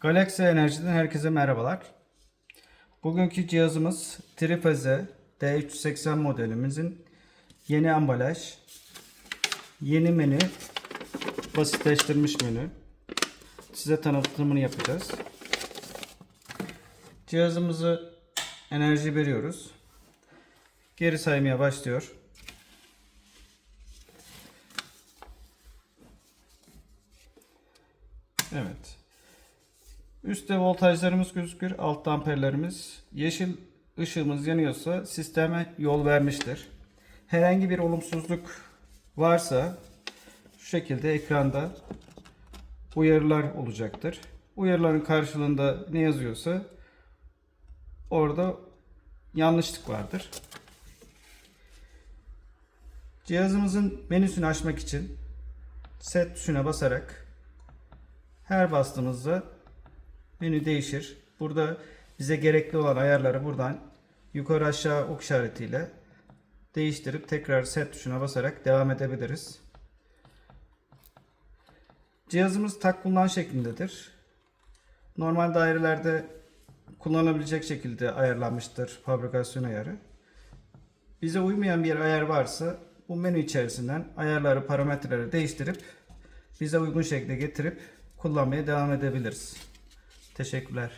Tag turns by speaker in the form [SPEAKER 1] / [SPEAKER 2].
[SPEAKER 1] Galaxy Enerji'den herkese merhabalar. Bugünkü cihazımız Trifaze D380 modelimizin yeni ambalaj, yeni menü, basitleştirilmiş menü. Size tanıtımını yapacağız. Cihazımızı enerji veriyoruz. Geri saymaya başlıyor. Evet. Üstte voltajlarımız gözükür. Altta amperlerimiz. Yeşil ışığımız yanıyorsa sisteme yol vermiştir. Herhangi bir olumsuzluk varsa şu şekilde ekranda uyarılar olacaktır. Uyarıların karşılığında ne yazıyorsa orada yanlışlık vardır. Cihazımızın menüsünü açmak için set tuşuna basarak her bastığımızda menü değişir. Burada bize gerekli olan ayarları buradan yukarı aşağı ok işaretiyle değiştirip tekrar set tuşuna basarak devam edebiliriz. Cihazımız tak kullan şeklindedir. Normal dairelerde kullanılabilecek şekilde ayarlanmıştır fabrikasyon ayarı. Bize uymayan bir ayar varsa bu menü içerisinden ayarları, parametreleri değiştirip bize uygun şekilde getirip kullanmaya devam edebiliriz. Teşekkürler.